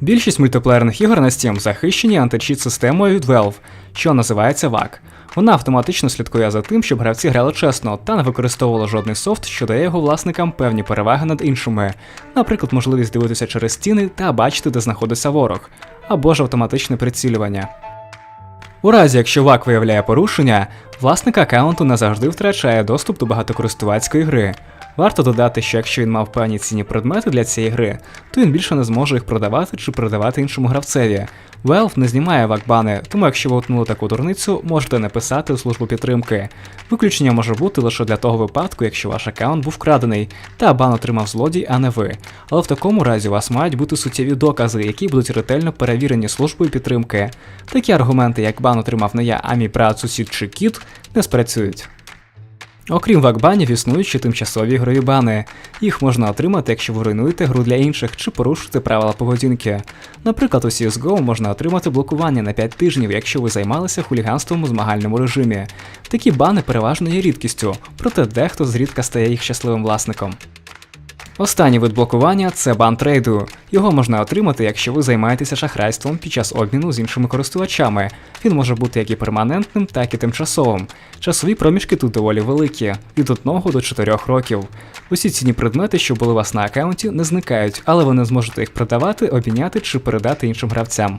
Більшість мультиплеєрних ігор на Steam захищені античіт системою від Valve, що називається VAC. Вона автоматично слідкує за тим, щоб гравці грали чесно та не використовували жодний софт, що дає його власникам певні переваги над іншими, наприклад, можливість дивитися через стіни та бачити, де знаходиться ворог, або ж автоматичне прицілювання. У разі, якщо ВАК виявляє порушення, власник аккаунту назавжди втрачає доступ до багатокористувацької гри. Варто додати, що якщо він мав певні цінні предмети для цієї гри, то він більше не зможе їх продавати чи передавати іншому гравцеві. Valve не знімає вакбани, тому якщо ви утнули таку дурницю, можете написати у службу підтримки. Виключення може бути лише для того випадку, якщо ваш аккаунт був вкрадений, та бан отримав злодій, а не ви. Але в такому разі у вас мають бути суттєві докази, які будуть ретельно перевірені службою підтримки. Такі аргументи, як бан отримав не я, а мій брат, сусід чи кіт, не спрацюють. Окрім вакбанів, існують ще тимчасові ігрові бани. Їх можна отримати, якщо ви руйнуєте гру для інших чи порушуєте правила поведінки. Наприклад, у CSGO можна отримати блокування на 5 тижнів, якщо ви займалися хуліганством у змагальному режимі. Такі бани переважно є рідкістю, проте дехто зрідка стає їх щасливим власником. Останній вид блокування це бан трейду. Його можна отримати, якщо ви займаєтеся шахрайством під час обміну з іншими користувачами. Він може бути як і перманентним, так і тимчасовим. Часові проміжки тут доволі великі від 1 до 4 років. Усі цінні предмети, що були у вас на аккаунті, не зникають, але ви не зможете їх продавати, обміняти чи передати іншим гравцям.